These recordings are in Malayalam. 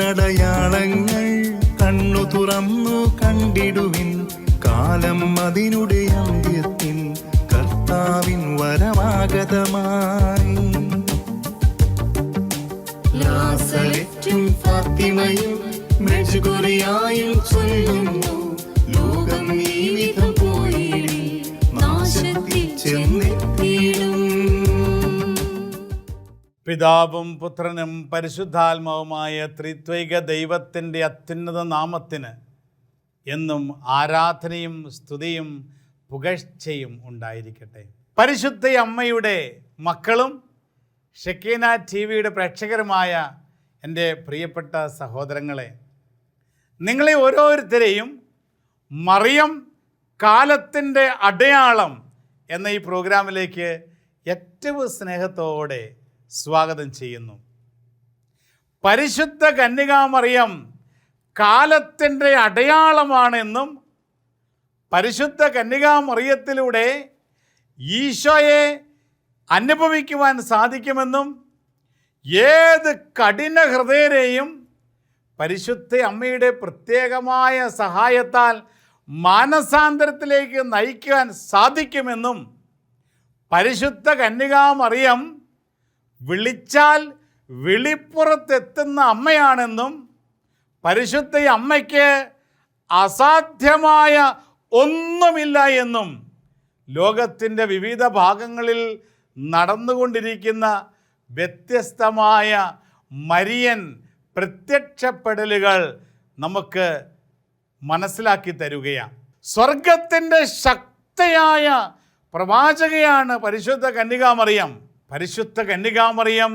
പിന്നടയാളങ്ങൾ കണ്ണു തുറന്നു കണ്ടിടുവിൻ. കാലം അതിനുടെ അന്ത്യത്തിൽ കർത്താവിൻ വരമാഗതമായി ലാസരറ്റും ഫാത്തിമയും മെഴുകുറിയായും ചൊല്ലുന്നു. ലോകം ഈ വിധം പോയിടി. നാശത്തിൽ ചെന്നെത്തിയിടും പിതാവും പുത്രനും പരിശുദ്ധാത്മാവുമായ ത്രിത്വൈക ദൈവത്തിന്റെ അത്യുന്നത നാമത്തിന് എന്നും ആരാധനയും സ്തുതിയും പുകഴ്ചയും ഉണ്ടായിരിക്കട്ടെ. പരിശുദ്ധ അമ്മയുടെ മക്കളും ഷെക്കീന ടി വിയുടെ പ്രേക്ഷകരുമായ എന്റെ പ്രിയപ്പെട്ട സഹോദരങ്ങളെ നിങ്ങളെ ഓരോരുത്തരെയും മറിയം കാലത്തിന്റെ അടയാളം എന്ന ഈ പ്രോഗ്രാമിലേക്ക് ഏറ്റവും സ്നേഹത്തോടെ സ്വാഗതം ചെയ്യുന്നു. പരിശുദ്ധ കന്യകാമറിയം കാലത്തിന്റെ അടയാളമാണെന്നും പരിശുദ്ധ കന്യകാമറിയത്തിലൂടെ ഈശോയെ അനുഭവിക്കുവാൻ സാധിക്കുമെന്നും ഏത് കഠിന ഹൃദയരെയും പരിശുദ്ധ അമ്മയുടെ പ്രത്യേകമായ സഹായത്താൽ മാനസാന്തരത്തിലേക്ക് നയിക്കുവാൻ സാധിക്കുമെന്നും പരിശുദ്ധ കന്യകാമറിയം വിളിച്ചാൽ വിളിപ്പുറത്തെത്തുന്ന അമ്മയാണെന്നും പരിശുദ്ധ അമ്മയ്ക്ക് അസാധ്യമായ ഒന്നുമില്ല എന്നും ലോകത്തിന്റെ വിവിധ ഭാഗങ്ങളിൽ നടന്നുകൊണ്ടിരിക്കുന്ന വ്യത്യസ്തമായ മരിയൻ പ്രത്യക്ഷപ്പെടലുകൾ നമുക്ക് മനസ്സിലാക്കി തരുകയാണ്. സ്വർഗത്തിന്റെ ശക്തയായ പ്രവാചകയാണ് പരിശുദ്ധ കന്യകാമറിയം. പരിശുദ്ധ കന്യകാമറിയം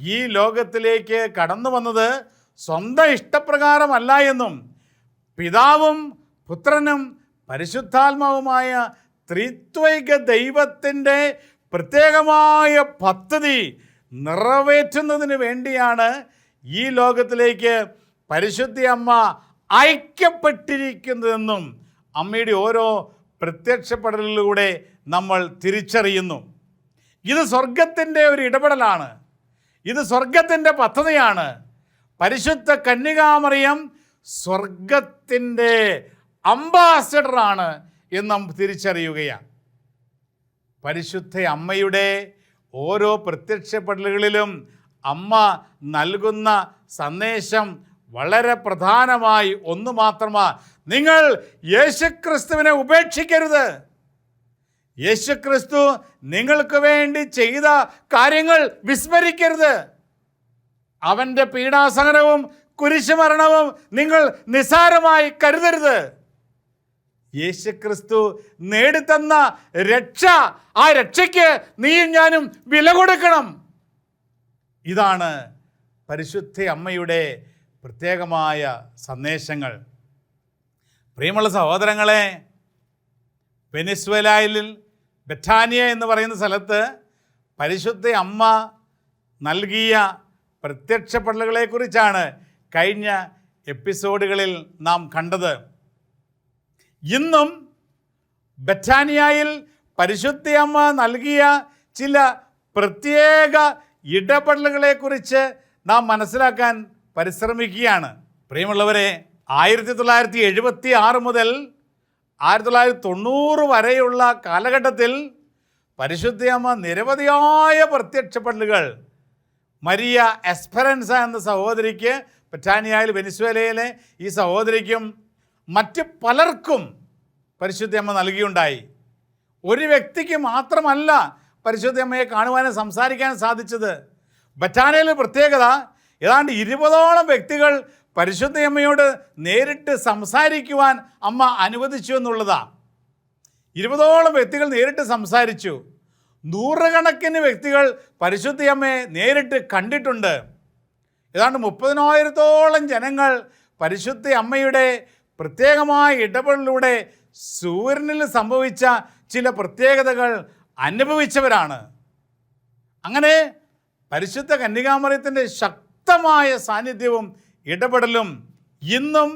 ഈ ലോകത്തിലേക്ക് കടന്നു വന്നത് സ്വന്തം ഇഷ്ടപ്രകാരമല്ല എന്നും പിതാവും പുത്രനും പരിശുദ്ധാത്മാവുമായ ത്രിത്വൈക ദൈവത്തിന്റെ പ്രത്യേകമായ പദ്ധതി നിറവേറ്റുന്നതിന് വേണ്ടിയാണ് ഈ ലോകത്തിലേക്ക് പരിശുദ്ധി അമ്മ ഐക്യപ്പെട്ടിരിക്കുന്നതെന്നും അമ്മയുടെ ഓരോ പ്രത്യക്ഷപ്പെടലിലൂടെ നമ്മൾ തിരിച്ചറിയുന്നു. ഇത് സ്വർഗത്തിന്റെ ഒരു ഇടപെടലാണ്. ഇത് സ്വർഗത്തിന്റെ പദ്ധതിയാണ്. പരിശുദ്ധ കന്യകാമറിയം സ്വർഗത്തിന്റെ അംബാസഡറാണ് എന്ന് നാം തിരിച്ചറിയുകയാണ്. പരിശുദ്ധ അമ്മയുടെ ഓരോ പ്രത്യക്ഷപ്പെടലുകളിലും അമ്മ നൽകുന്ന സന്ദേശം വളരെ പ്രധാനമായി ഒന്ന് മാത്രമാണ് നിങ്ങൾ യേശുക്രിസ്തുവിനെ ഉപേക്ഷിക്കരുത്. യേശുക്രിസ്തു നിങ്ങൾക്ക് വേണ്ടി ചെയ്ത കാര്യങ്ങൾ വിസ്മരിക്കരുത്. അവന്റെ പീഡാസഹനവും കുരിശുമരണവും നിങ്ങൾ നിസാരമായി കരുതരുത്. യേശുക്രിസ്തു നേടിത്തന്ന രക്ഷ ആ രക്ഷയ്ക്ക് നീയും ഞാനും വില കൊടുക്കണം. ഇതാണ് പരിശുദ്ധ അമ്മയുടെ പ്രത്യേകമായ സന്ദേശങ്ങൾ. പ്രിയമുള്ള സഹോദരങ്ങളെ വെനിസ്വേലായിൽ ബെറ്റാനിയ എന്ന് പറയുന്ന സ്ഥലത്ത് പരിശുദ്ധ അമ്മ നൽകിയ പ്രത്യക്ഷപ്പെടലുകളെക്കുറിച്ചാണ് കഴിഞ്ഞ എപ്പിസോഡുകളിൽ നാം കണ്ടത്. ഇന്നും ബറ്റാനിയയിൽ പരിശുദ്ധ അമ്മ നൽകിയ ചില പ്രത്യേക ഇടപെടലുകളെക്കുറിച്ച് നാം മനസ്സിലാക്കാൻ പരിശ്രമിക്കുകയാണ്. പ്രിയമുള്ളവരെ ആയിരത്തി തൊള്ളായിരത്തി എഴുപത്തി ആറ് മുതൽ ആയിരത്തി തൊള്ളായിരത്തി തൊണ്ണൂറ് വരെയുള്ള കാലഘട്ടത്തിൽ പരിശുദ്ധ അമ്മ നിരവധിയായ പ്രത്യക്ഷപ്പെടലുകൾ മരിയ എസ്പെറൻസ എന്ന സഹോദരിക്ക് പറ്റാനിയായിൽ വെനിസ്വേലയിലെ ഈ സഹോദരിക്കും മറ്റ് പലർക്കും പരിശുദ്ധയമ്മ നൽകിയുണ്ടായി. ഒരു വ്യക്തിക്ക് മാത്രമല്ല പരിശുദ്ധയമ്മയെ കാണുവാനും സംസാരിക്കാനും സാധിച്ചത്. ബറ്റാനയിലെ പ്രത്യേകത ഏതാണ്ട് ഇരുപതോളം വ്യക്തികൾ പരിശുദ്ധയമ്മയോട് നേരിട്ട് സംസാരിക്കുവാൻ അമ്മ അനുവദിച്ചു എന്നുള്ളതാണ് ഇരുപതോളം വ്യക്തികൾ നേരിട്ട് സംസാരിച്ചു. നൂറുകണക്കിന് വ്യക്തികൾ പരിശുദ്ധയമ്മയെ നേരിട്ട് കണ്ടിട്ടുണ്ട്. ഏതാണ്ട് മുപ്പതിനായിരത്തോളം ജനങ്ങൾ പരിശുദ്ധ അമ്മയുടെ പ്രത്യേകമായ ഇടപെടലിലൂടെ സൂര്യനിൽ സംഭവിച്ച ചില പ്രത്യേകതകൾ അനുഭവിച്ചവരാണ്. അങ്ങനെ പരിശുദ്ധ കന്യകാമറിയത്തിന്റെ ശക്തമായ സാന്നിധ്യവും ഇടപെടലും ഇന്നും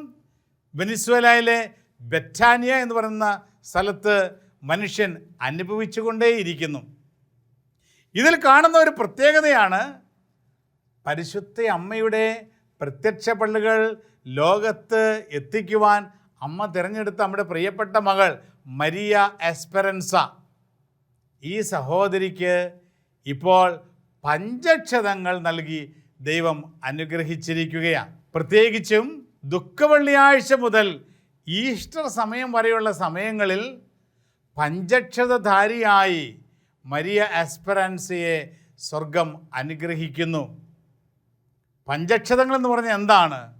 വെനിസ്വേലയിലെ ബെറ്റാനിയ എന്ന് പറയുന്ന സ്ഥലത്ത് മനുഷ്യൻ അനുഭവിച്ചുകൊണ്ടേയിരിക്കുന്നു. ഇതിൽ കാണുന്ന ഒരു പ്രത്യേകതയാണ് പരിശുദ്ധ അമ്മയുടെ പ്രത്യക്ഷ പ്രത്യക്ഷപ്പള്ളികൾ ലോകത്ത് എത്തിക്കുവാൻ അമ്മ തിരഞ്ഞെടുത്ത നമ്മുടെ പ്രിയപ്പെട്ട മകൾ മരിയ എസ്പെറൻസ. ഈ സഹോദരിക്ക് ഇപ്പോൾ പഞ്ചക്ഷതങ്ങൾ നൽകി ദൈവം അനുഗ്രഹിച്ചിരിക്കുകയാണ്. പ്രത്യേകിച്ചും ദുഃഖവെള്ളിയാഴ്ച മുതൽ ഈസ്റ്റർ സമയം വരെയുള്ള സമയങ്ങളിൽ പഞ്ചക്ഷതധാരിയായി മരിയ എസ്പെറൻസയെ സ്വർഗം അനുഗ്രഹിക്കുന്നു. പഞ്ചക്ഷതങ്ങൾ എന്ന് പറഞ്ഞാൽ എന്താണ്?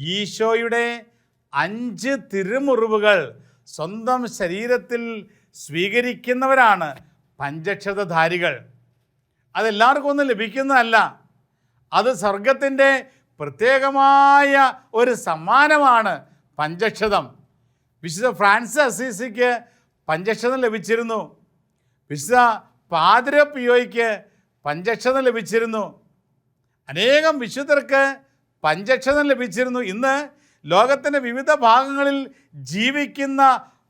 ഈശോയുടെ അഞ്ച് തിരുമുറിവുകൾ സ്വന്തം ശരീരത്തിൽ സ്വീകരിക്കുന്നവരാണ് പഞ്ചക്ഷതധാരികൾ. അതെല്ലാവർക്കും ഒന്നും ലഭിക്കുന്നതല്ല. അത് സ്വർഗത്തിന്റെ പ്രത്യേകമായ ഒരു സമ്മാനമാണ് പഞ്ചക്ഷതം. വിശുദ്ധ ഫ്രാൻസിസ് അസീസിക്ക് പഞ്ചക്ഷതം ലഭിച്ചിരുന്നു. വിശുദ്ധ പാതിര പിയോയ്ക്ക് പഞ്ചക്ഷതം ലഭിച്ചിരുന്നു. അനേകം വിശുദ്ധർക്ക് പഞ്ചക്ഷതം ലഭിച്ചിരുന്നു. ഇന്ന് ലോകത്തിന്റെ വിവിധ ഭാഗങ്ങളിൽ ജീവിക്കുന്ന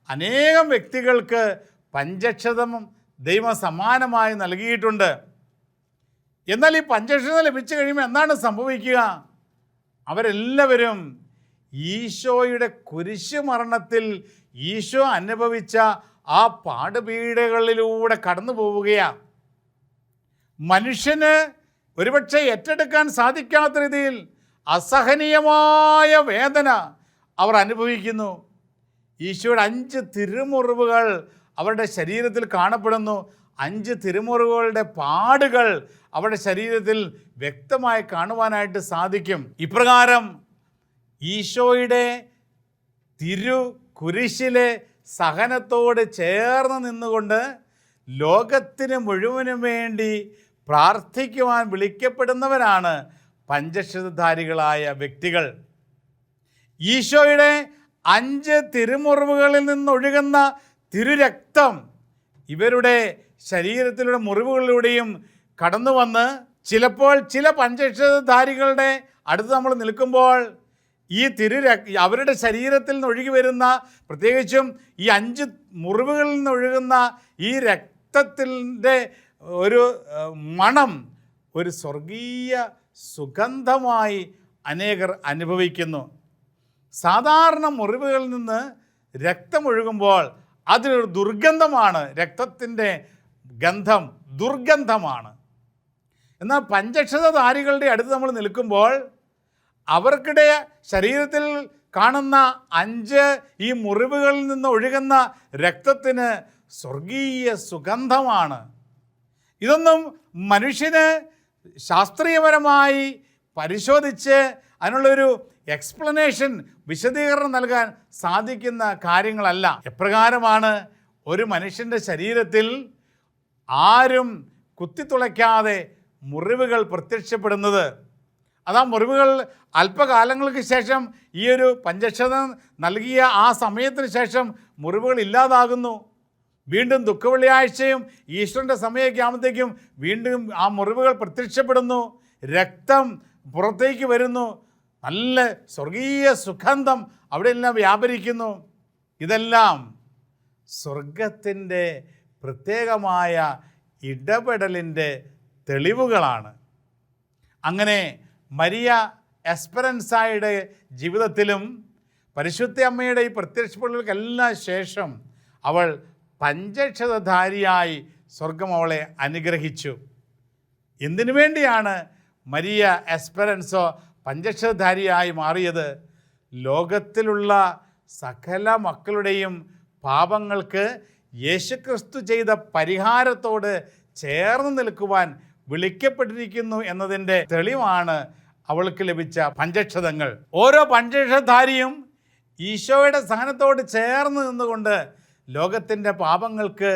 അനേകം വ്യക്തികൾക്ക് പഞ്ചക്ഷതം ദൈവ സമാനമായി നൽകിയിട്ടുണ്ട്. എന്നാൽ ഈ പഞ്ചക്ഷത ലഭിച്ചു കഴിയുമ്പോൾ എന്താണ് സംഭവിക്കുക? അവരെല്ലാവരും ഈശോയുടെ കുരിശു മരണത്തിൽ ഈശോ അനുഭവിച്ച ആ പാടുപീഡകളിലൂടെ കടന്നു പോവുകയാണ് മനുഷ്യന് ഒരുപക്ഷെ ഏറ്റെടുക്കാൻ സാധിക്കാത്ത രീതിയിൽ അസഹനീയമായ വേദന അവർ അനുഭവിക്കുന്നു. ഈശോയുടെ അഞ്ച് തിരുമുറിവുകൾ അവരുടെ ശരീരത്തിൽ കാണപ്പെടുന്നു. അഞ്ച് തിരുമുറിവുകളുടെ പാടുകൾ അവരുടെ ശരീരത്തിൽ വ്യക്തമായി കാണുവാനായിട്ട് സാധിക്കും. ഇപ്രകാരം ഈശോയുടെ തിരു കുരിശിലെ സഹനത്തോട് ചേർന്ന് നിന്നുകൊണ്ട് ലോകത്തിന് മുഴുവനും വേണ്ടി പ്രാർത്ഥിക്കുവാൻ വിളിക്കപ്പെടുന്നവരാണ് പഞ്ചക്ഷതധാരികളായ വ്യക്തികൾ. ഈശോയുടെ അഞ്ച് തിരുമുറിവുകളിൽ നിന്നൊഴുകുന്ന തിരുരക്തം ഇവരുടെ ശരീരത്തിലുള്ള മുറിവുകളിലൂടെയും കടന്നു വന്ന് ചിലപ്പോൾ ചില പഞ്ചക്ഷതധാരികളുടെ അടുത്ത് നമ്മൾ നിൽക്കുമ്പോൾ ഈ തിരു അവരുടെ ശരീരത്തിൽ നിന്ന് ഒഴുകി വരുന്ന പ്രത്യേകിച്ചും ഈ അഞ്ച് മുറിവുകളിൽ നിന്ന് ഒഴുകുന്ന ഈ രക്തത്തിന്റെ ഒരു മണം ഒരു സ്വർഗീയ സുഗന്ധമായി അനേകർ അനുഭവിക്കുന്നു. സാധാരണ മുറിവുകളിൽ നിന്ന് രക്തമൊഴുകുമ്പോൾ അതിനൊരു ദുർഗന്ധമാണ്. രക്തത്തിന്റെ ഗന്ധം ദുർഗന്ധമാണ്. എന്നാൽ പഞ്ചക്ഷതധാരികളുടെ അടുത്ത് നമ്മൾ നിൽക്കുമ്പോൾ അവർക്കിടെ ശരീരത്തിൽ കാണുന്ന അഞ്ച് ഈ മുറിവുകളിൽ നിന്ന് ഒഴുകുന്ന രക്തത്തിന് സ്വർഗീയ സുഗന്ധമാണ്. ഇതൊന്നും മനുഷ്യന് ശാസ്ത്രീയപരമായി പരിശോധിച്ച് അതിനുള്ളൊരു എക്സ്പ്ലനേഷൻ വിശദീകരണം നൽകാൻ സാധിക്കുന്ന കാര്യങ്ങളല്ല. എപ്രകാരമാണ് ഒരു മനുഷ്യന്റെ ശരീരത്തിൽ ആരും കുത്തിത്തുളയ്ക്കാതെ മുറിവുകൾ പ്രത്യക്ഷപ്പെടുന്നത്. അതാ മുറിവുകൾ അല്പകാലങ്ങൾക്ക് ശേഷം ഈ ഒരു പഞ്ചക്ഷതം നൽകിയ ആ സമയത്തിന് ശേഷം മുറിവുകൾ ഇല്ലാതാകുന്നു. വീണ്ടും ദുഃഖവെള്ളിയാഴ്ചയും ഈശ്വരന്റെ സമയമൊക്കെ ആകുമ്പോഴത്തേക്കും വീണ്ടും ആ മുറിവുകൾ പ്രത്യക്ഷപ്പെടുന്നു. രക്തം പുറത്തേക്ക് വരുന്നു. നല്ല സ്വർഗീയ സുഗന്ധം അവിടെയെല്ലാം വ്യാപരിക്കുന്നു. ഇതെല്ലാം സ്വർഗത്തിന്റെ പ്രത്യേകമായ ഇടപെടലിന്റെ തെളിവുകളാണ്. അങ്ങനെ മരിയ എസ്പെറൻസായുടെ ജീവിതത്തിലും പരിശുദ്ധ അമ്മയുടെ ഈ പ്രത്യക്ഷപ്പെടലുകൾക്കെല്ലാം ശേഷം അവൾ പഞ്ചക്ഷതധാരിയായി സ്വർഗം അവളെ അനുഗ്രഹിച്ചു. എന്തിനു വേണ്ടിയാണ് മരിയ എസ്പെറൻസോ പഞ്ചക്ഷതധാരിയായി മാറിയത്? ലോകത്തിലുള്ള സകല മക്കളുടെയും പാപങ്ങൾക്ക് യേശുക്രിസ്തു ചെയ്ത പരിഹാരത്തോട് ചേർന്ന് നിൽക്കുവാൻ വിളിക്കപ്പെട്ടിരിക്കുന്നു എന്നതിന്റെ തെളിവാണ് അവൾക്ക് ലഭിച്ച പഞ്ചക്ഷതങ്ങൾ ഓരോ പഞ്ചക്ഷധാരിയും ഈശോയുടെ സഹനത്തോട് ചേർന്ന് നിന്നുകൊണ്ട് ലോകത്തിന്റെ പാപങ്ങൾക്ക്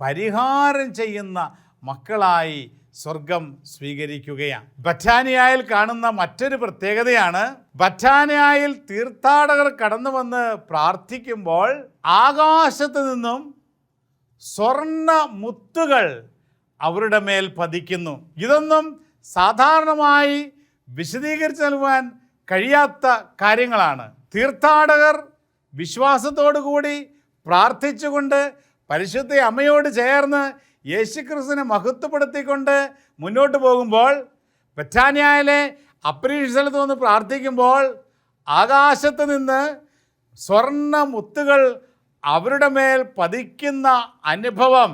പരിഹാരം ചെയ്യുന്ന മക്കളായി സ്വർഗം സ്വീകരിക്കുകയാണ്. ബറ്റാനിയായിൽ കാണുന്ന മറ്റൊരു പ്രത്യേകതയാണ് ബറ്റാനിയായിൽ തീർത്ഥാടകർ കടന്നു വന്ന് പ്രാർത്ഥിക്കുമ്പോൾ ആകാശത്ത് നിന്നും സ്വർണ മുത്തുകൾ അവരുടെ മേൽ പതിക്കുന്നു. ഇതൊന്നും സാധാരണമായി വിശദീകരിച്ച് നൽകുവാൻ കഴിയാത്ത കാര്യങ്ങളാണ്. തീർത്ഥാടകർ വിശ്വാസത്തോടുകൂടി പ്രാർത്ഥിച്ചുകൊണ്ട് പരിശുദ്ധ അമ്മയോട് ചേർന്ന് യേശുക്രിസ്തുവിനെ മഹത്വപ്പെടുത്തിക്കൊണ്ട് മുന്നോട്ട് പോകുമ്പോൾ ബറ്റാനിയയിലെ അപ്രീഷ സ്ഥലത്ത് വന്ന് പ്രാർത്ഥിക്കുമ്പോൾ ആകാശത്ത് നിന്ന് സ്വർണ മുത്തുകൾ അവരുടെ മേൽ പതിക്കുന്ന അനുഭവം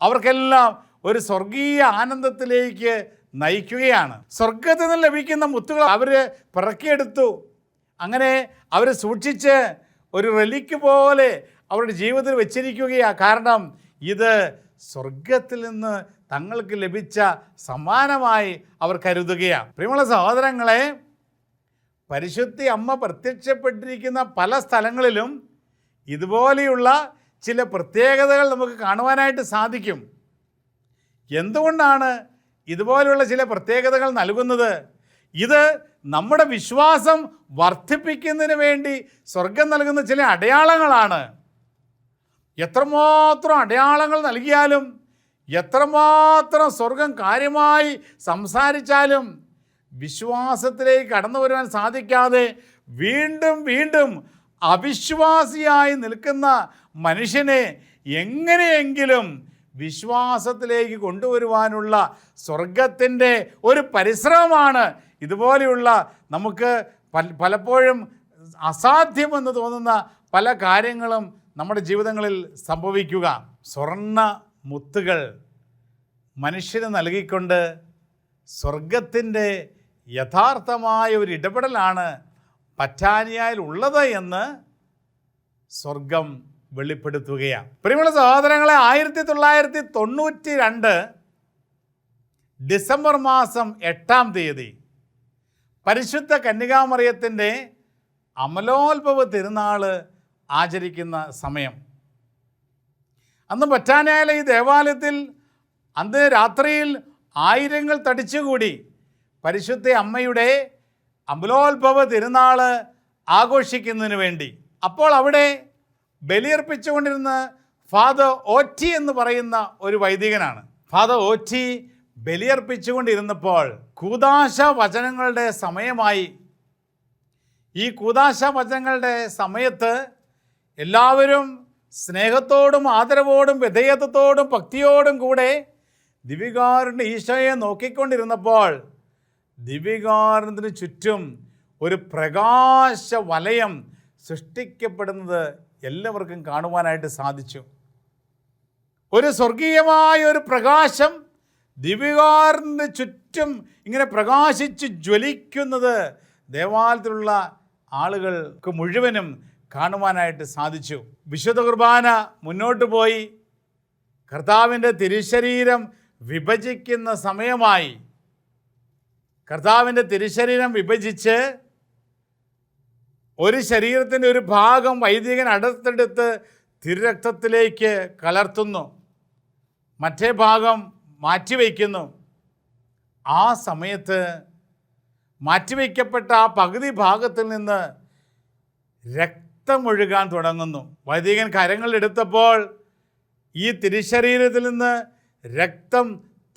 അവർക്കെല്ലാം ഒരു സ്വർഗീയ ആനന്ദത്തിലേക്ക് നയിക്കുകയാണ്. സ്വർഗത്തിൽ നിന്ന് ലഭിക്കുന്ന മുത്തുകൾ അവർ പിറക്കിയെടുത്തു. അങ്ങനെ അവർ സൂക്ഷിച്ച് ഒരു റെലിക്ക് പോലെ അവരുടെ ജീവിതത്തിൽ വെച്ചിരിക്കുകയാണ് കാരണം ഇത് സ്വർഗത്തിൽ നിന്ന് തങ്ങൾക്ക് ലഭിച്ച സമ്മാനമായി അവർ കരുതുകയാണ് പ്രിയമുള്ള സഹോദരങ്ങളെ പരിശുദ്ധി അമ്മ പ്രത്യക്ഷപ്പെട്ടിരിക്കുന്ന പല സ്ഥലങ്ങളിലും ഇതുപോലെയുള്ള ചില പ്രത്യേകതകൾ നമുക്ക് കാണുവാനായിട്ട് സാധിക്കും. എന്തുകൊണ്ടാണ് ഇതുപോലെയുള്ള ചില പ്രത്യേകതകൾ നൽകുന്നത്? ഇത് നമ്മുടെ വിശ്വാസം വർദ്ധിപ്പിക്കുന്നതിന് വേണ്ടി സ്വർഗം നൽകുന്ന ചില അടയാളങ്ങളാണ്. എത്രമാത്രം അടയാളങ്ങൾ നൽകിയാലും എത്രമാത്രം സ്വർഗം കാര്യമായി സംസാരിച്ചാലും വിശ്വാസത്തിലേക്ക് കടന്നു വരുവാൻ സാധിക്കാതെ വീണ്ടും വീണ്ടും അവിശ്വാസിയായി നിൽക്കുന്ന മനുഷ്യനെ എങ്ങനെയെങ്കിലും വിശ്വാസത്തിലേക്ക് കൊണ്ടുവരുവാനുള്ള സ്വർഗത്തിന്റെ ഒരു പരിശ്രമമാണ്. ഇതുപോലെയുള്ള നമുക്ക് പല- പലപ്പോഴും അസാധ്യമെന്ന് തോന്നുന്ന പല കാര്യങ്ങളും നമ്മുടെ ജീവിതങ്ങളിൽ സംഭവിക്കുക. സ്വർണ മുത്തുകൾ മനുഷ്യന് നൽകിക്കൊണ്ട് സ്വർഗത്തിന്റെ യഥാർത്ഥമായ ഒരു ഇടപെടലാണ് പറ്റാനിയായിൽ ഉള്ളത് എന്ന് സ്വർഗം വെളിപ്പെടുത്തുകയാണ്. പ്രിയമുള്ള സഹോദരങ്ങളെ ആയിരത്തി തൊള്ളായിരത്തി തൊണ്ണൂറ്റി രണ്ട് ഡിസംബർ മാസം എട്ടാം തീയതി പരിശുദ്ധ കന്യകാമറിയത്തിന്റെ അമലോത്ഭവ തിരുനാൾ ആചരിക്കുന്ന സമയം. അന്ന് പറ്റാനായാലും ഈ ദേവാലയത്തിൽ അന്ന് രാത്രിയിൽ ആയിരങ്ങൾ തടിച്ചുകൂടി പരിശുദ്ധ അമ്മയുടെ അമലോത്ഭവ തിരുനാൾ ആഘോഷിക്കുന്നതിന് വേണ്ടി. അപ്പോൾ അവിടെ ബലിയർപ്പിച്ചുകൊണ്ടിരുന്ന ഫാദർ ഓറ്റി എന്ന് പറയുന്ന ഒരു വൈദികനാണ്. ഫാദർ ഓറ്റി ബലിയർപ്പിച്ചുകൊണ്ടിരുന്നപ്പോൾ കൂതാശ വചനങ്ങളുടെ സമയമായി. ഈ കൂതാശ വചനങ്ങളുടെ സമയത്ത് എല്ലാവരും സ്നേഹത്തോടും ആദരവോടും വിധേയത്വത്തോടും ഭക്തിയോടും കൂടെ ദിവികാരന്റെ ഈശോയെ നോക്കിക്കൊണ്ടിരുന്നപ്പോൾ ദിവികാരത്തിന് ചുറ്റും ഒരു പ്രകാശ വലയം സൃഷ്ടിക്കപ്പെടുന്നത് എല്ലാവർക്കും കാണുവാനായിട്ട് സാധിച്ചു. ഒരു സ്വർഗീയമായ ഒരു പ്രകാശം ദിവികാറിന് ചുറ്റും ഇങ്ങനെ പ്രകാശിച്ച് ജ്വലിക്കുന്നത് ദേവാലയത്തിലുള്ള ആളുകൾക്ക് മുഴുവനും കാണുവാനായിട്ട് സാധിച്ചു. വിശുദ്ധ കുർബാന മുന്നോട്ട് പോയി. കർത്താവിന്റെ തിരുശരീരം വിഭജിക്കുന്ന സമയമായി. കർത്താവിന്റെ തിരുശരീരം വിഭജിച്ച് ഒരു ശരീരത്തിന്റെ ഒരു ഭാഗം വൈദികൻ അടുത്തെടുത്ത് തിരുരക്തത്തിലേക്ക് കലർത്തുന്നു. മറ്റേ ഭാഗം മാറ്റിവെക്കുന്നു ആ സമയത്ത് മാറ്റിവെക്കപ്പെട്ട ആ പകുതി ഭാഗത്തിൽ നിന്ന് രക്തമൊഴുകാൻ തുടങ്ങുന്നു. വൈദികൻ കരങ്ങളെടുത്തപ്പോൾ ഈ തിരുശരീരത്തിൽ നിന്ന് രക്തം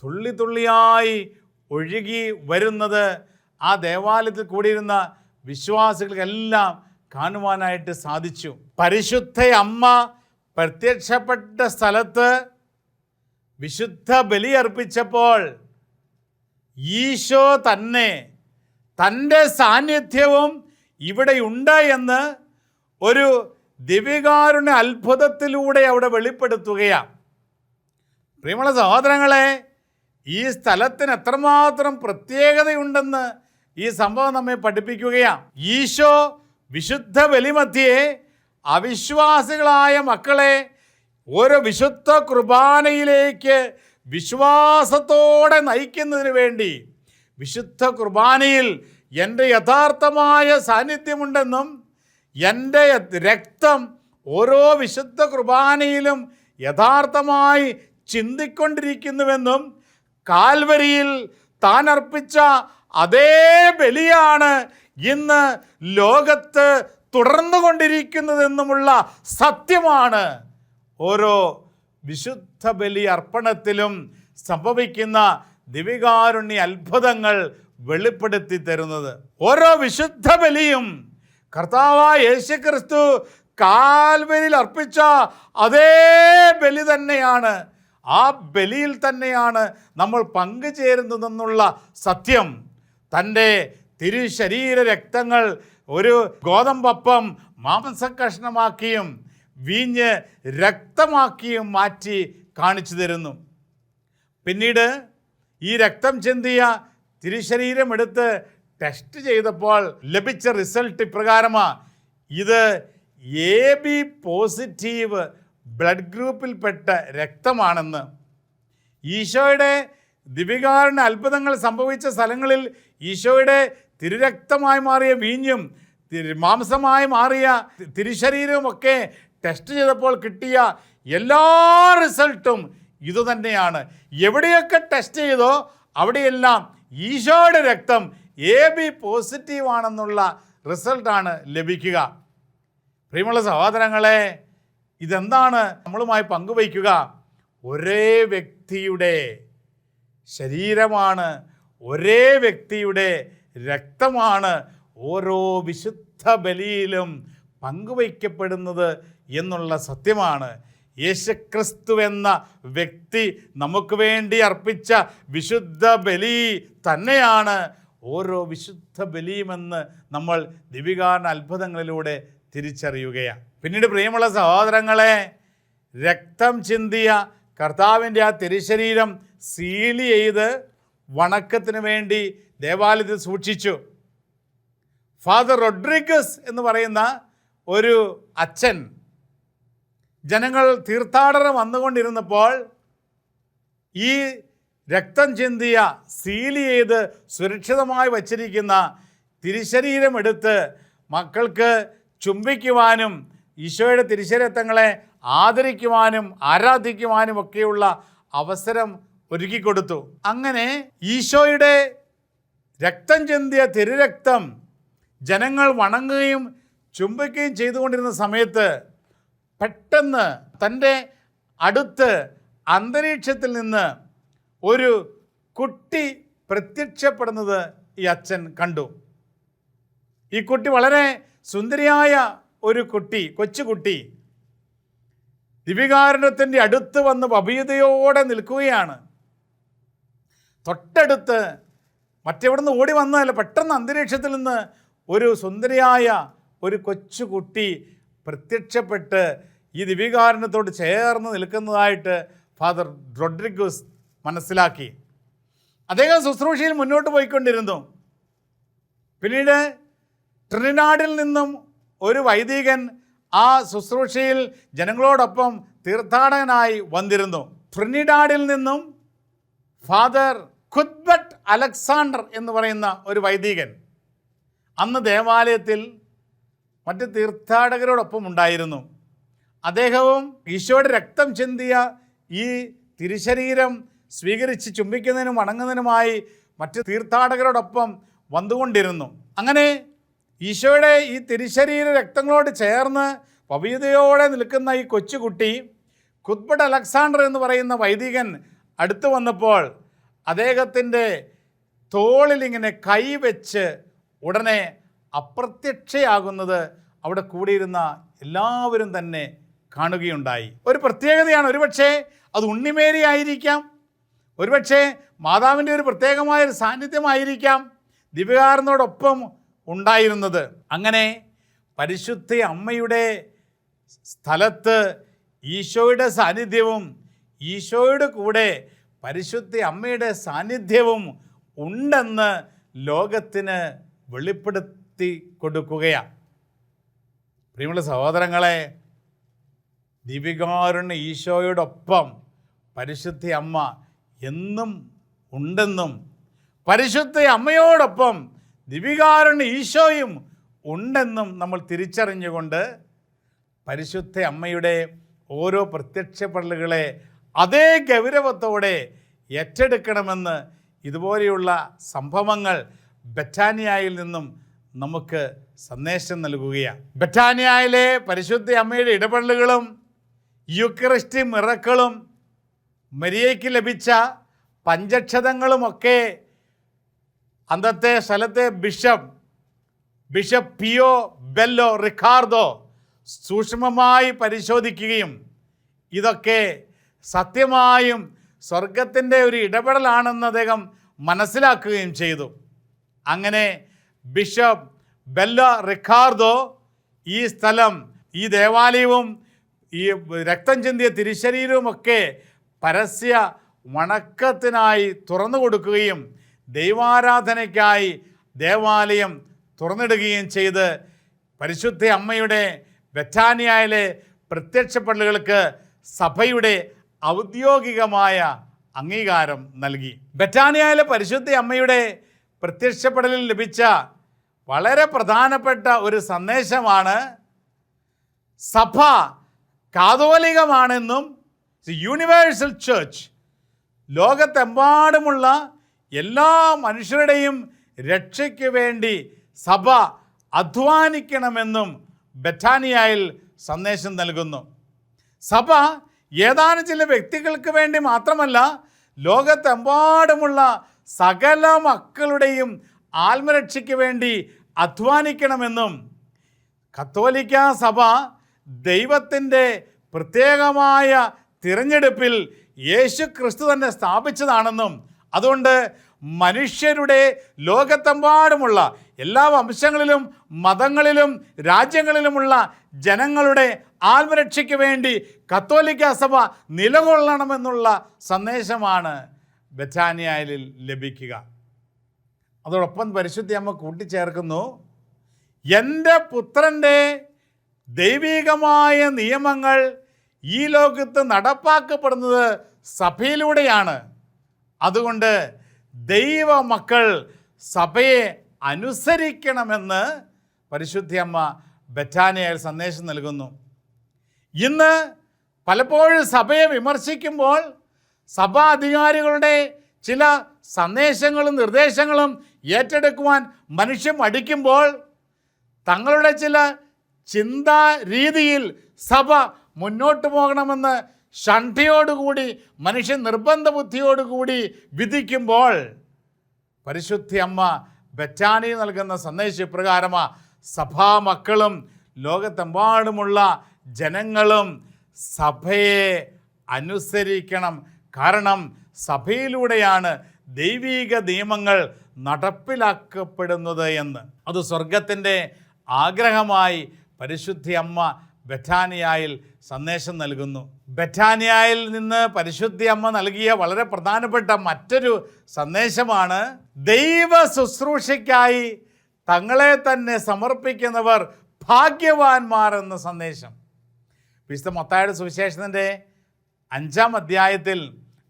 തുള്ളി തുള്ളിയായി ഒഴുകി വരുന്നത് ആ ദേവാലയത്തിൽ കൂടിയിരുന്ന വിശ്വാസികൾക്കെല്ലാം കാണുവാനായിട്ട് സാധിച്ചു. പരിശുദ്ധ അമ്മ പ്രത്യക്ഷപ്പെട്ട സ്ഥലത്ത് വിശുദ്ധ ബലിയർപ്പിച്ചപ്പോൾ ഈശോ തന്നെ തന്റെ സാന്നിധ്യവും ഇവിടെയുണ്ട് എന്ന് ഒരു ദിവികാരുണ അത്ഭുതത്തിലൂടെ അവിടെ വെളിപ്പെടുത്തുകയാണ്. പ്രിയമുള്ള സഹോദരങ്ങളെ ഈ സ്ഥലത്തിന് എത്രമാത്രം പ്രത്യേകതയുണ്ടെന്ന് ഈ സംഭവം നമ്മെ പഠിപ്പിക്കുകയാണ്. ഈശോ വിശുദ്ധ ബലിമധ്യേ അവിശ്വാസികളായ മക്കളെ ഓരോ വിശുദ്ധ കുർബാനയിലേക്ക് വിശ്വാസത്തോടെ നയിക്കുന്നതിന് വേണ്ടി വിശുദ്ധ കുർബാനയിൽ എന്റെ യഥാർത്ഥമായ സാന്നിധ്യമുണ്ടെന്നും എന്റെ രക്തം ഓരോ വിശുദ്ധ കുർബാനയിലും യഥാർത്ഥമായി ചിന്തിക്കൊണ്ടിരിക്കുന്നുവെന്നും കാൽവരിയിൽ താൻ അർപ്പിച്ച അതേ ബലിയാണ് ഇന്ന് ലോകത്ത് തുടർന്നു കൊണ്ടിരിക്കുന്നതെന്നുമുള്ള സത്യമാണ്. ഓരോ വിശുദ്ധ ബലി അർപ്പണത്തിലും സംഭവിക്കുന്ന ദിവികാരുണ്യ അത്ഭുതങ്ങൾ വെളിപ്പെടുത്തി തരുന്നത്. ഓരോ വിശുദ്ധ ബലിയും കർത്താവായ യേശുക്രിസ്തു കാൽവരിൽ അർപ്പിച്ച അതേ ബലി തന്നെയാണ്. ആ ബലിയിൽ തന്നെയാണ് നമ്മൾ പങ്കുചേരുന്നതെന്നുള്ള സത്യം. തന്റെ തിരുശരീര രക്തങ്ങൾ ഒരു ഗോതമ്പപ്പം മാംസകഷ്ണമാക്കിയും വീഞ്ഞ് രക്തമാക്കിയും മാറ്റി കാണിച്ചു തരുന്നു. പിന്നീട് ഈ രക്തം ചിന്തിയ തിരുശരീരം എടുത്ത് ടെസ്റ്റ് ചെയ്തപ്പോൾ ലഭിച്ച റിസൾട്ട് ഇപ്രകാരമാണ് ഇത് എ ബി പോസിറ്റീവ് ബ്ലഡ് ഗ്രൂപ്പിൽപ്പെട്ട രക്തമാണെന്ന്. ഈശോയുടെ ദിവികാരന് അത്ഭുതങ്ങൾ സംഭവിച്ച സ്ഥലങ്ങളിൽ ഈശോയുടെ തിരുരക്തമായി മാറിയ വീഞ്ഞും മാംസമായി മാറിയ തിരുശരീരവുമൊക്കെ ടെസ്റ്റ് ചെയ്തപ്പോൾ കിട്ടിയ എല്ലാ റിസൾട്ടും ഇതുതന്നെയാണ് എവിടെയൊക്കെ ടെസ്റ്റ് ചെയ്തോ അവിടെയെല്ലാം ഈശോയുടെ രക്തം എ ബി പോസിറ്റീവ് ആണെന്നുള്ള റിസൾട്ടാണ് ലഭിക്കുക. പ്രിയമുള്ള സഹോദരങ്ങളെ ഇതെന്താണ്? നമ്മളുമായി പങ്കുവയ്ക്കുക. ഒരേ വ്യക്തിയുടെ ശരീരമാണ് ഒരേ വ്യക്തിയുടെ രക്തമാണ് ഓരോ വിശുദ്ധ ബലിയിലും പങ്കുവയ്ക്കപ്പെടുന്നത് എന്നുള്ള സത്യമാണ്. യേശുക്രിസ്തു എന്ന വ്യക്തി നമുക്ക് വേണ്ടി അർപ്പിച്ച വിശുദ്ധ ബലി തന്നെയാണ് ഓരോ വിശുദ്ധ ബലിയുമെന്ന് നമ്മൾ ദിവികാരണ അത്ഭുതങ്ങളിലൂടെ തിരിച്ചറിയുകയാണ്. പിന്നീട് പ്രിയമുള്ള സഹോദരങ്ങളെ രക്തം ചിന്തിയ കർത്താവിന്റെ ആ തിരുശരീരം സീൽ ചെയ്ത് വണക്കത്തിന് വേണ്ടി ദേവാലയത്തിൽ സൂക്ഷിച്ചു. ഫാദർ റൊഡ്രിഗസ് എന്ന് പറയുന്ന ഒരു അച്ഛൻ ജനങ്ങൾ തീർത്ഥാടനം വന്നുകൊണ്ടിരുന്നപ്പോൾ ഈ രക്തം ചിന്തിയ സീൽ ചെയ്ത് സുരക്ഷിതമായി വച്ചിരിക്കുന്ന തിരിശരീരം എടുത്ത് മക്കൾക്ക് ചുംബിക്കുവാനും ഈശോയുടെ തിരുശരീരത്വങ്ങളെ ആദരിക്കുവാനും ആരാധിക്കുവാനും ഒക്കെയുള്ള അവസരം ഒരുക്കിക്കൊടുത്തു. അങ്ങനെ ഈശോയുടെ രക്തം ചെന്തിയ തിരുരക്തം ജനങ്ങൾ വണങ്ങുകയും ചുംബിക്കുകയും ചെയ്തുകൊണ്ടിരുന്ന സമയത്ത് പെട്ടെന്ന് തന്റെ അടുത്ത് അന്തരീക്ഷത്തിൽ നിന്ന് ഒരു കുട്ടി പ്രത്യക്ഷപ്പെടുന്നത് ഈ അച്ഛൻ കണ്ടു. ഈ കുട്ടി വളരെ സുന്ദരിയായ ഒരു കുട്ടി കൊച്ചുകുട്ടി ദിവികാരണത്തിന്റെ അടുത്ത് വന്ന് ഭവ്യതയോടെ നിൽക്കുകയാണ്. തൊട്ടടുത്ത് മറ്റെവിടുന്ന് ഓടി വന്നതല്ല പെട്ടെന്ന് അന്തരീക്ഷത്തിൽ നിന്ന് ഒരു സുന്ദരിയായ ഒരു കൊച്ചുകുട്ടി പ്രത്യക്ഷപ്പെട്ട് ഈ ദിവികാരണത്തോട് ചേർന്ന് നിൽക്കുന്നതായിട്ട് ഫാദർ റൊഡ്രിഗസ് മനസ്സിലാക്കി. അദ്ദേഹം ശുശ്രൂഷയിൽ മുന്നോട്ട് പോയിക്കൊണ്ടിരുന്നു. പിന്നീട് ട്രിനിനാഡിൽ നിന്നും ഒരു വൈദികൻ ആ ശുശ്രൂഷയിൽ ജനങ്ങളോടൊപ്പം തീർത്ഥാടകനായി വന്നിരുന്നു. ട്രിനിഡാഡിൽ നിന്നും ഫാദർ അലക്സാണ്ടർ എന്ന് പറയുന്ന ഒരു വൈദികൻ അന്ന് ദേവാലയത്തിൽ മറ്റ് തീർത്ഥാടകരോടൊപ്പം ഉണ്ടായിരുന്നു. അദ്ദേഹവും ഈശോയുടെ രക്തം ചിന്തിയ ഈ തിരുശരീരം സ്വീകരിച്ച് ചുംബിക്കുന്നതിനും വണങ്ങുന്നതിനുമായി മറ്റ് തീർത്ഥാടകരോടൊപ്പം വന്നുകൊണ്ടിരുന്നു. അങ്ങനെ ഈശോയുടെ ഈ തിരുശരീര രക്തങ്ങളോട് ചേർന്ന് പവിതയോടെ നിൽക്കുന്ന ഈ കൊച്ചുകുട്ടി കുത്ബഡ് അലക്സാണ്ടർ എന്ന് പറയുന്ന വൈദികൻ അടുത്തു വന്നപ്പോൾ അദ്ദേഹത്തിന്റെ തോളിൽ ഇങ്ങനെ കൈവച്ച് ഉടനെ അപ്രത്യക്ഷയാകുന്നത് അവിടെ കൂടിയിരുന്ന എല്ലാവരും തന്നെ കാണുകയുണ്ടായി. ഒരു പ്രത്യേകതയാണ് ഒരുപക്ഷെ അത് ഉണ്ണിമേരി ആയിരിക്കാം. ഒരുപക്ഷെ മാതാവിന്റെ ഒരു പ്രത്യേകമായ ഒരു സാന്നിധ്യമായിരിക്കാം ദിവ്യകാരനോടൊപ്പം ഉണ്ടായിരുന്നത്. അങ്ങനെ പരിശുദ്ധ അമ്മയുടെ സ്ഥലത്ത് ഈശോയുടെ സാന്നിധ്യവും ഈശോയുടെ കൂടെ പരിശുദ്ധ അമ്മയുടെ സാന്നിധ്യവും ഉണ്ടെന്ന് ലോകത്തിന് വെളിപ്പെടുത്തി കൊടുക്കുകയാണ് പ്രിയമുള്ള സഹോദരങ്ങളെ ദിവികാരുണ് ഈശോയോടൊപ്പം പരിശുദ്ധ അമ്മ എന്നും ഉണ്ടെന്നും പരിശുദ്ധ അമ്മയോടൊപ്പം ദിവികാരുണ്യ ഈശോയും ഉണ്ടെന്നും നമ്മൾ തിരിച്ചറിഞ്ഞുകൊണ്ട് പരിശുദ്ധ അമ്മയുടെ ഓരോ പ്രത്യക്ഷപ്പെടലുകളെ അതേ ഗൗരവത്തോടെ ഏറ്റെടുക്കണമെന്ന് ഇതുപോലെയുള്ള സംഭവങ്ങൾ ബറ്റാനിയായിൽ നിന്നും നമുക്ക് സന്ദേശം നൽകുകയാണ്. ബറ്റാനിയായിലെ പരിശുദ്ധ അമ്മയുടെ ഇടപെടലുകളും യുക്രിസ്റ്റി മിറക്കളും മരിയയ്ക്ക് ലഭിച്ച പഞ്ചക്ഷതങ്ങളുമൊക്കെ അന്നത്തെ സ്ഥലത്തെ bishop bishop Pio Bello Ricardo സൂക്ഷ്മമായി പരിശോധിക്കുകയും ഇതൊക്കെ സത്യമായും സ്വർഗത്തിന്റെ ഒരു ഇടപെടലാണെന്ന് അദ്ദേഹം മനസ്സിലാക്കുകയും ചെയ്തു. അങ്ങനെ ബിഷപ്പ് ബെല്ല റിക്കാർഡോ ഈ സ്ഥലം ഈ ദേവാലയവും ഈ രക്തം ചിന്തിയ തിരുശരീരവുമൊക്കെ പരസ്യ വണക്കത്തിനായി തുറന്നു കൊടുക്കുകയും ദൈവാരാധനയ്ക്കായി ദേവാലയം തുറന്നിടുകയും ചെയ്ത് പരിശുദ്ധ അമ്മയുടെ ബെറ്റാനിയയിലെ പ്രത്യക്ഷപ്പെടലുകൾക്ക് സഭയുടെ ഔദ്യോഗികമായ അംഗീകാരം നൽകി. ബറ്റാനിയയിലെ പരിശുദ്ധ അമ്മയുടെ പ്രത്യക്ഷപ്പെടലിൽ ലഭിച്ച വളരെ പ്രധാനപ്പെട്ട ഒരു സന്ദേശമാണ് സഭ കാതോലികമാണെന്നും യൂണിവേഴ്സൽ ചേർച്ച് ലോകത്തെമ്പാടുമുള്ള എല്ലാ മനുഷ്യരുടെയും രക്ഷയ്ക്ക് വേണ്ടി സഭ അധ്വാനിക്കണമെന്നും ബറ്റാനിയയിൽ സന്ദേശം നൽകുന്നു. സഭ ഏതാനും ചില വ്യക്തികൾക്ക് വേണ്ടി മാത്രമല്ല ലോകത്തെമ്പാടുമുള്ള സകല മക്കളുടെയും ആത്മരക്ഷയ്ക്ക് വേണ്ടി അധ്വാനിക്കണമെന്നും കത്തോലിക്ക സഭ ദൈവത്തിന്റെ പ്രത്യേകമായ തിരഞ്ഞെടുപ്പിൽ യേശു ക്രിസ്തു തന്നെ സ്ഥാപിച്ചതാണെന്നും അതുകൊണ്ട് മനുഷ്യരുടെ ലോകത്തെമ്പാടുമുള്ള എല്ലാ വംശങ്ങളിലും മതങ്ങളിലും രാജ്യങ്ങളിലുമുള്ള ജനങ്ങളുടെ ആത്മരക്ഷയ്ക്ക് വേണ്ടി കത്തോലിക്ക സഭ നിലകൊള്ളണമെന്നുള്ള സന്ദേശമാണ് ബറ്റാനിയയിൽ ലഭിക്കുക. അതോടൊപ്പം പരിശുദ്ധി അമ്മ കൂട്ടിച്ചേർക്കുന്നു എന്റെ പുത്രന്റെ ദൈവികമായ നിയമങ്ങൾ ഈ ലോകത്ത് നടപ്പാക്കപ്പെടുന്നത് സഭയിലൂടെയാണ്. അതുകൊണ്ട് ദൈവ മക്കൾ സഭയെ അനുസരിക്കണമെന്ന് പരിശുദ്ധി അമ്മ ബറ്റാനിയയിൽ സന്ദേശം നൽകുന്നു. ഇന്ന് പലപ്പോഴും സഭയെ വിമർശിക്കുമ്പോൾ സഭാ അധികാരികളുടെ ചില സന്ദേശങ്ങളും നിർദ്ദേശങ്ങളും ഏറ്റെടുക്കുവാൻ മനുഷ്യൻ മടിക്കുമ്പോൾ തങ്ങളുടെ ചില ചിന്താ രീതിയിൽ സഭ മുന്നോട്ട് പോകണമെന്ന് ഷണ്ഠയോടുകൂടി മനുഷ്യൻ നിർബന്ധ ബുദ്ധിയോടുകൂടി വിധിക്കുമ്പോൾ പരിശുദ്ധി അമ്മ ബറ്റാനി നൽകുന്ന സന്ദേശപ്രകാരമാണ് സഭാ മക്കളും ലോകത്തെമ്പാടുമുള്ള ജനങ്ങളും സഭയെ അനുസരിക്കണം. കാരണം സഭയിലൂടെയാണ് ദൈവീക നിയമങ്ങൾ നടപ്പിലാക്കപ്പെടുന്നത് എന്ന്. അത് സ്വർഗത്തിന്റെ ആഗ്രഹമായി പരിശുദ്ധി അമ്മ ബറ്റാനിയായിൽ സന്ദേശം നൽകുന്നു. ബറ്റാനിയായിൽ നിന്ന് പരിശുദ്ധി അമ്മ നൽകിയ വളരെ പ്രധാനപ്പെട്ട മറ്റൊരു സന്ദേശമാണ് ദൈവ ശുശ്രൂഷയ്ക്കായി തങ്ങളെ തന്നെ സമർപ്പിക്കുന്നവർ ഭാഗ്യവാന്മാർ എന്ന സന്ദേശം. വിശുദ്ധ മൊത്തായുടെ സുവിശേഷത്തിന്റെ അഞ്ചാം അധ്യായത്തിൽ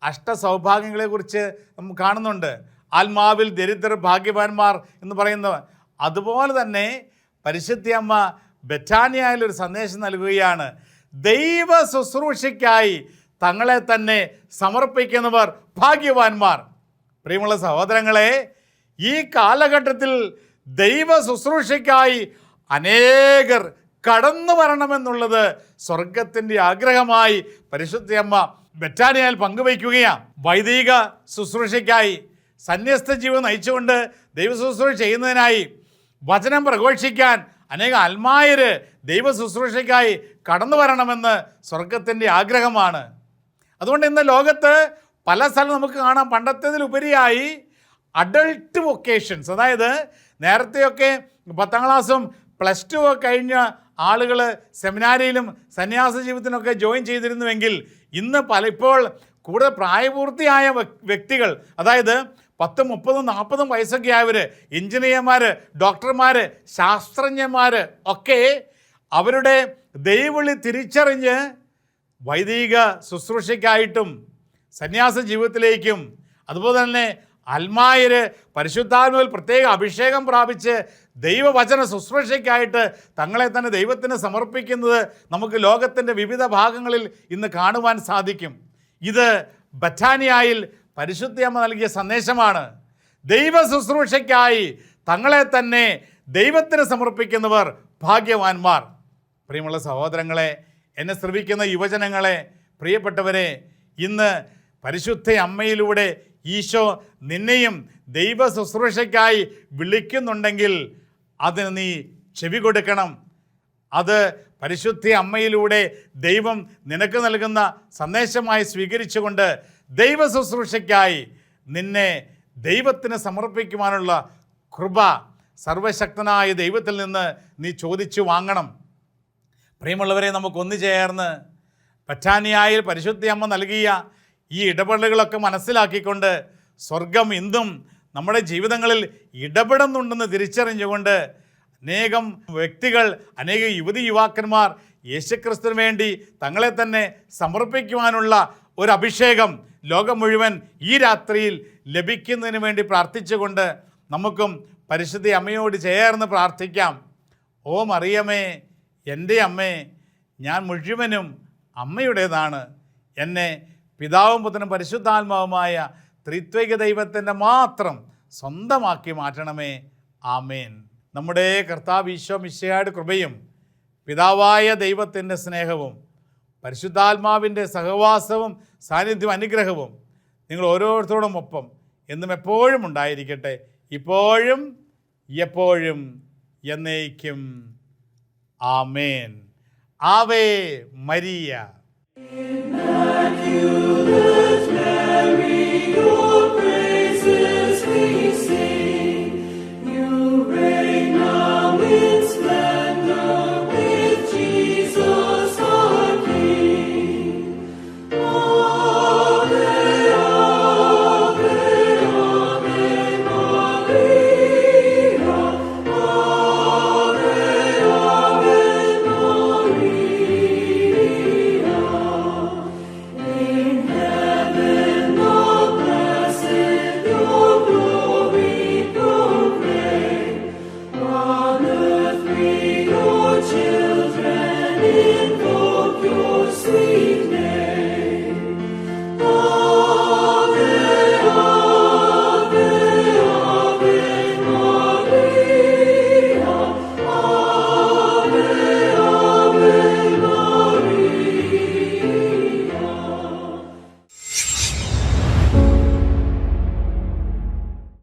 അഷ്ടസൗഭാഗ്യങ്ങളെക്കുറിച്ച് നമ്മൾ കാണുന്നുണ്ട്. ആത്മാവിൽ ദരിദ്രർ ഭാഗ്യവാന്മാർ എന്ന് പറയുന്നവർ അതുപോലെ തന്നെ പരിശുദ്ധി അമ്മ ബറ്റാനിയായാലൊരു സന്ദേശം നൽകുകയാണ്. ദൈവ ശുശ്രൂഷയ്ക്കായി തങ്ങളെ തന്നെ സമർപ്പിക്കുന്നവർ ഭാഗ്യവാന്മാർ. പ്രിയമുള്ള സഹോദരങ്ങളെ ഈ കാലഘട്ടത്തിൽ ദൈവ ശുശ്രൂഷയ്ക്കായി അനേകർ കടന്നു വരണമെന്നുള്ളത് സ്വർഗത്തിന്റെ ആഗ്രഹമായി പരിശുദ്ധയമ്മ ബറ്റാനിയാൽ പങ്കുവയ്ക്കുകയാണ്. വൈദിക ശുശ്രൂഷയ്ക്കായി സന്യസ്ത ജീവൻ നയിച്ചുകൊണ്ട് ദൈവ ശുശ്രൂഷ ചെയ്യുന്നതിനായി വചനം പ്രഘോഷിക്കാൻ അനേക അൽമായര് ദൈവ ശുശ്രൂഷയ്ക്കായി കടന്നു വരണമെന്ന് സ്വർഗത്തിന്റെ ആഗ്രഹമാണ്. അതുകൊണ്ട് ഇന്ന് ലോകത്ത് പല സ്ഥലം നമുക്ക് കാണാം. പണ്ടത്തേതിലുപരിയായി അഡൾട്ട് വൊക്കേഷൻസ് അതായത് നേരത്തെയൊക്കെ പത്താം ക്ലാസ്സും പ്ലസ് ടു കഴിഞ്ഞ ആളുകൾ സെമിനാരിയിലും സന്യാസ ജീവിതത്തിനൊക്കെ ജോയിൻ ചെയ്തിരുന്നുവെങ്കിൽ ഇന്ന് പല ഇപ്പോൾ കൂടുതൽ പ്രായപൂർത്തിയായ വ്യക്തികൾ അതായത് പത്ത് മുപ്പതും നാൽപ്പതും വയസ്സൊക്കെ ആയവർ എഞ്ചിനീയർമാർ ഡോക്ടർമാർ ശാസ്ത്രജ്ഞന്മാർ ഒക്കെ അവരുടെ ദൈവവിളി തിരിച്ചറിഞ്ഞ് വൈദിക ശുശ്രൂഷയ്ക്കായിട്ടും സന്യാസ ജീവിതത്തിലേക്കും അതുപോലെ തന്നെ അൽമായര് പരിശുദ്ധാത്മാവിൽ പ്രത്യേക അഭിഷേകം പ്രാപിച്ച് ദൈവവചന ശുശ്രൂഷയ്ക്കായിട്ട് തങ്ങളെ തന്നെ ദൈവത്തിന് സമർപ്പിക്കുന്നത് നമുക്ക് ലോകത്തിന്റെ വിവിധ ഭാഗങ്ങളിൽ ഇന്ന് കാണുവാൻ സാധിക്കും. ഇത് ബറ്റാനിയായിൽ പരിശുദ്ധിയമ്മ നൽകിയ സന്ദേശമാണ്. ദൈവ ശുശ്രൂഷയ്ക്കായി തങ്ങളെ തന്നെ ദൈവത്തിന് സമർപ്പിക്കുന്നവർ ഭാഗ്യവാന്മാർ. പ്രിയമുള്ള സഹോദരങ്ങളെ എന്നെ ശ്രവിക്കുന്ന യുവജനങ്ങളെ പ്രിയപ്പെട്ടവരെ ഇന്ന് പരിശുദ്ധ അമ്മയിലൂടെ ഈശോ നിന്നെയും ദൈവ ശുശ്രൂഷയ്ക്കായി വിളിക്കുന്നുണ്ടെങ്കിൽ അതിന് നീ ചെവി കൊടുക്കണം. അത് പരിശുദ്ധി അമ്മയിലൂടെ ദൈവം നിനക്ക് നൽകുന്ന സന്ദേശമായി സ്വീകരിച്ചുകൊണ്ട് ദൈവ ശുശ്രൂഷയ്ക്കായി നിന്നെ ദൈവത്തിന് സമർപ്പിക്കുവാനുള്ള കൃപ സർവശക്തനായ ദൈവത്തിൽ നിന്ന് നീ ചോദിച്ചു വാങ്ങണം. പ്രിയമുള്ളവരെ നമുക്കൊന്നു ചേർന്ന് പറ്റാനിയായിൽ പരിശുദ്ധി അമ്മ നൽകിയ ഈ ഇടപെടലുകളൊക്കെ മനസ്സിലാക്കിക്കൊണ്ട് സ്വർഗം ഇന്നും നമ്മുടെ ജീവിതങ്ങളിൽ ഇടപെടുന്നുണ്ടെന്ന് തിരിച്ചറിഞ്ഞുകൊണ്ട് അനേകം വ്യക്തികൾ അനേക യുവതി യുവാക്കന്മാർ യേശുക്രിസ്തുവിന് വേണ്ടി തങ്ങളെ തന്നെ സമർപ്പിക്കുവാനുള്ള ഒരു അഭിഷേകം ലോകം മുഴുവൻ ഈ രാത്രിയിൽ ലഭിക്കുന്നതിന് വേണ്ടി പ്രാർത്ഥിച്ചുകൊണ്ട് നമുക്കും പരിശുദ്ധ അമ്മയോട് ചേർന്ന് പ്രാർത്ഥിക്കാം. ഓ മറിയമേ എന്റെ അമ്മേ ഞാൻ മുഴുവനും അമ്മയുടേതാണ്. എന്നെ പിതാവും പുത്രനും പരിശുദ്ധാത്മാവുമായ ത്രിത്വിക ദൈവത്തിന്റെ മാത്രം സ്വന്തമാക്കി മാറ്റണമേ. ആമേൻ. നമ്മുടെ കർത്താവ് ഈശോ കൃപയും പിതാവായ ദൈവത്തിന്റെ സ്നേഹവും പരിശുദ്ധാത്മാവിന്റെ സഹവാസവും സാന്നിധ്യവും അനുഗ്രഹവും നിങ്ങൾ ഓരോരുത്തരോടും ഒപ്പം എന്നും എപ്പോഴും ഉണ്ടായിരിക്കട്ടെ. ഇപ്പോഴും എപ്പോഴും എന്നേക്കും. ആമേൻ. ആവേ മരിയ.